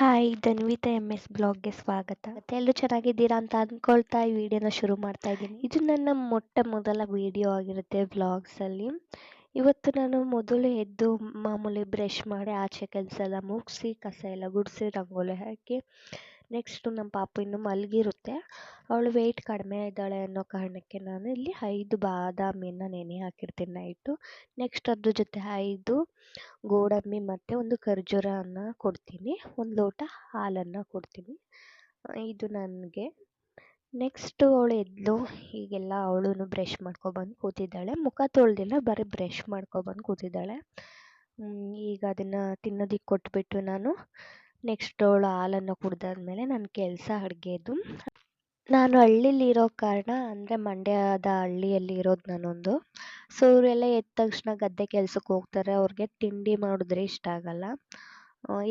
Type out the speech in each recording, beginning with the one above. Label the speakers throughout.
Speaker 1: Hi Dhanvitha M S ಬ್ಲಾಗ್ಗೆ ಸ್ವಾಗತ. ಮತ್ತೆ ಎಲ್ಲರೂ ಚೆನ್ನಾಗಿದ್ದೀರಾ ಅಂತ ಅಂದ್ಕೊಳ್ತಾ ಈ ವಿಡಿಯೋನ ಶುರು ಮಾಡ್ತಾ ಇದ್ದೀನಿ. ಇದು ನನ್ನ ಮೊಟ್ಟ ಮೊದಲ ವಿಡಿಯೋ ಆಗಿರುತ್ತೆ ಬ್ಲಾಗ್ಸಲ್ಲಿ ಇವತ್ತು ನಾನು ಮೊದಲು ಎದ್ದು ಮಾಮೂಲಿ ಬ್ರಷ್ ಮಾಡಿ ಆಚೆ ಕೆಲಸ ಎಲ್ಲ ಮುಗಿಸಿ, ಕಸ ಎಲ್ಲ ಗುಡಿಸಿ, ರಂಗೋಲಿ ಹಾಕಿ ನೆಕ್ಸ್ಟು ನಮ್ಮ ಪಾಪು ಇನ್ನು ಮಲಗಿರುತ್ತೆ. ಅವಳು ವೆಯ್ಟ್ ಕಡಿಮೆ ಇದ್ದಾಳೆ ಅನ್ನೋ ಕಾರಣಕ್ಕೆ ನಾನು ಇಲ್ಲಿ ಐದು ಬಾದಾಮಿಯನ್ನು ನೆನೆ ಹಾಕಿರ್ತೀನಿ ನೈಟು ನೆಕ್ಸ್ಟ್ ಅದ್ರ ಜೊತೆ ಐದು ಗೋಡಂಬಿ ಮತ್ತು ಒಂದು ಖರ್ಜೂರನ ಕೊಡ್ತೀನಿ. ಒಂದು ಲೋಟ ಹಾಲನ್ನು ಕೊಡ್ತೀನಿ. ಇದು ನನಗೆ. ನೆಕ್ಸ್ಟು ಅವಳು ಎದ್ಲು ಈಗೆಲ್ಲ ಅವಳು ಬ್ರಷ್ ಮಾಡ್ಕೊಬಂದು ಕೂತಿದ್ದಾಳೆ. ಮುಖ ತೊಳೆದಿಲ್ಲ, ಬರೀ ಬ್ರಷ್ ಮಾಡ್ಕೊಬಂದು ಕೂತಿದ್ದಾಳೆ. ಈಗ ಅದನ್ನು ತಿನ್ನೋದಿಕ್ಕೆ ಕೊಟ್ಬಿಟ್ಟು ನಾನು. ನೆಕ್ಸ್ಟ್ ಅವಳು ಹಾಲನ್ನು ಕುಡ್ದಾದ್ಮೇಲೆ ನನ್ನ ಕೆಲಸ ಅಡುಗೆದು. ನಾನು ಹಳ್ಳಿಲಿ ಇರೋ ಕಾರಣ ಅಂದರೆ ಮಂಡ್ಯದ ಹಳ್ಳಿಯಲ್ಲಿ ಇರೋದು ನಾನೊಂದು. ಸೊ ಇವರೆಲ್ಲ ಎದ್ದ ತಕ್ಷಣ ಗದ್ದೆ ಕೆಲ್ಸಕ್ಕೆ ಹೋಗ್ತಾರೆ. ಅವ್ರಿಗೆ ತಿಂಡಿ ಮಾಡಿದ್ರೆ ಇಷ್ಟ ಆಗಲ್ಲ.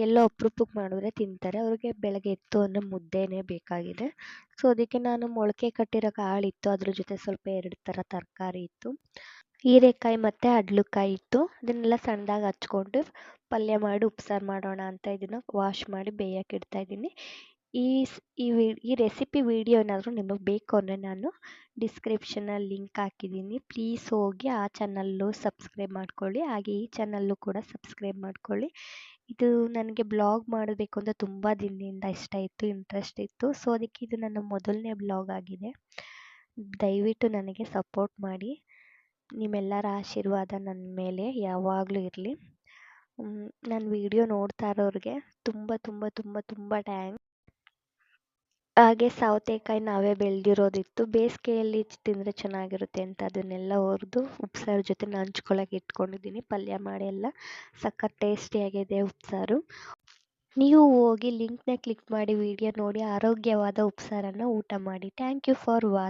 Speaker 1: ಎಲ್ಲ ಅಪ್ರೂಪಕ್ಕೆ ಮಾಡಿದ್ರೆ ತಿಂತಾರೆ. ಅವ್ರಿಗೆ ಬೆಳಗ್ಗೆ ಎತ್ತು ಅಂದರೆ ಮುದ್ದೆನೇ ಬೇಕಾಗಿದೆ. ಸೊ ಅದಕ್ಕೆ ನಾನು ಮೊಳಕೆ ಕಟ್ಟಿರೋ ಕಾಳಿತ್ತು. ಅದ್ರ ಜೊತೆ ಸ್ವಲ್ಪ ಎರಡು ಥರ ತರಕಾರಿ ಇತ್ತು. ಹೀರೆಕಾಯಿ ಮತ್ತು ಅಡ್ಲುಕಾಯಿ ಇತ್ತು. ಅದನ್ನೆಲ್ಲ ಸಣ್ಣದಾಗಿ ಹಚ್ಕೊಂಡು ಪಲ್ಯ ಮಾಡಿ ಉಪ್ಸಾರು ಮಾಡೋಣ ಅಂತ ಇದನ್ನು ವಾಶ್ ಮಾಡಿ ಬೇಯಕ್ಕೆ ಇಡ್ತಾ ಇದ್ದೀನಿ. ಈ ಈ ವಿ, ಈ ರೆಸಿಪಿ ವಿಡಿಯೋ ಏನಾದರೂ ನಿಮಗೆ ಬೇಕು ಅಂದರೆ ನಾನು ಡಿಸ್ಕ್ರಿಪ್ಷನಲ್ಲಿ ಲಿಂಕ್ ಹಾಕಿದ್ದೀನಿ. ಪ್ಲೀಸ್ ಹೋಗಿ ಆ ಚಾನಲ್ಲು ಸಬ್ಸ್ಕ್ರೈಬ್ ಮಾಡ್ಕೊಳ್ಳಿ. ಹಾಗೆ ಈ ಚಾನಲ್ಲು ಕೂಡ ಸಬ್ಸ್ಕ್ರೈಬ್ ಮಾಡ್ಕೊಳ್ಳಿ. ಇದು ನನಗೆ ಬ್ಲಾಗ್ ಮಾಡಬೇಕು ಅಂತ ತುಂಬ ದಿನದಿಂದ ಇಷ್ಟ ಇತ್ತು ಇಂಟ್ರೆಸ್ಟ್ ಇತ್ತು. ಸೊ ಅದಕ್ಕೆ ಇದು ನನ್ನ ಮೊದಲನೇ ಬ್ಲಾಗ್ ಆಗಿದೆ. ದಯವಿಟ್ಟು ನನಗೆ ಸಪೋರ್ಟ್ ಮಾಡಿ. ನಿಮ್ಮೆಲ್ಲರ ಆಶೀರ್ವಾದ ನನ್ನ ಮೇಲೆ ಯಾವಾಗಲೂ ಇರಲಿ. ನನ್ನ ವಿಡಿಯೋ ನೋಡ್ತಾ ಇರೋರಿಗೆ ತುಂಬ ತುಂಬ ತುಂಬ ತುಂಬ ಟ್ಯಾಂಕ್ ಹಾಗೆ ಸೌತೆಕಾಯಿ ನಾವೇ ಬೆಳೆದಿರೋದಿತ್ತು. ಬೇಸಿಗೆಯಲ್ಲಿ ತಿಂದರೆ ಚೆನ್ನಾಗಿರುತ್ತೆ ಅಂತ ಅದನ್ನೆಲ್ಲ ಹುರಿದು ಉಪ್ಸಾರು ಜೊತೆ ಹಂಚ್ಕೊಳಕ್ಕೆ ಇಟ್ಕೊಂಡಿದ್ದೀನಿ. ಪಲ್ಯ ಮಾಡಿ ಎಲ್ಲ ಸಖತ್ ಟೇಸ್ಟಿಯಾಗಿದೆ ಉಪ್ಸಾರು. ನೀವು ಹೋಗಿ ಲಿಂಕ್ನ ಕ್ಲಿಕ್ ಮಾಡಿ ವಿಡಿಯೋ ನೋಡಿ ಆರೋಗ್ಯವಾದ ಉಪ್ಸಾರನ್ನು ಊಟ ಮಾಡಿ. Thank you for watch